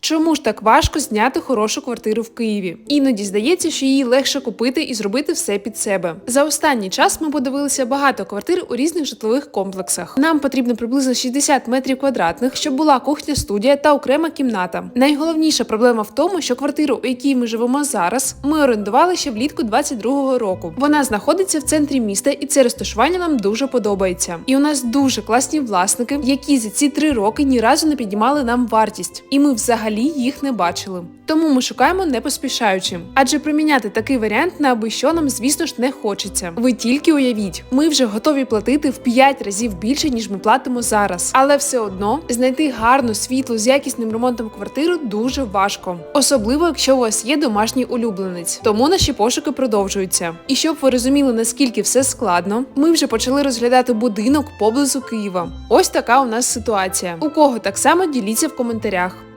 Чому ж так важко зняти хорошу квартиру в Києві? Іноді здається, що її легше купити і зробити все під себе. За останній час ми подивилися багато квартир у різних житлових комплексах. Нам потрібно приблизно 60 метрів квадратних, щоб була кухня, студія та окрема кімната. Найголовніша проблема в тому, що квартиру, у якій ми живемо зараз, ми орендували ще влітку 22-го року. Вона знаходиться в центрі міста, і це розташування нам дуже подобається. І у нас дуже класні власники, які за ці три роки ні разу не піднімали нам вартість, і ми взагалі їх не бачили. Тому ми шукаємо не поспішаючи. Адже приміняти такий варіант на аби що нам, звісно ж, не хочеться. Ви тільки уявіть, ми вже готові платити в 5 разів більше, ніж ми платимо зараз. Але все одно знайти гарну світлу з якісним ремонтом квартиру дуже важко, особливо якщо у вас є домашній улюбленець. Тому наші пошуки продовжуються. І щоб ви розуміли, наскільки все складно, ми вже почали розглядати будинок поблизу Києва. Ось така у нас ситуація. У кого так само діліться в коментарях.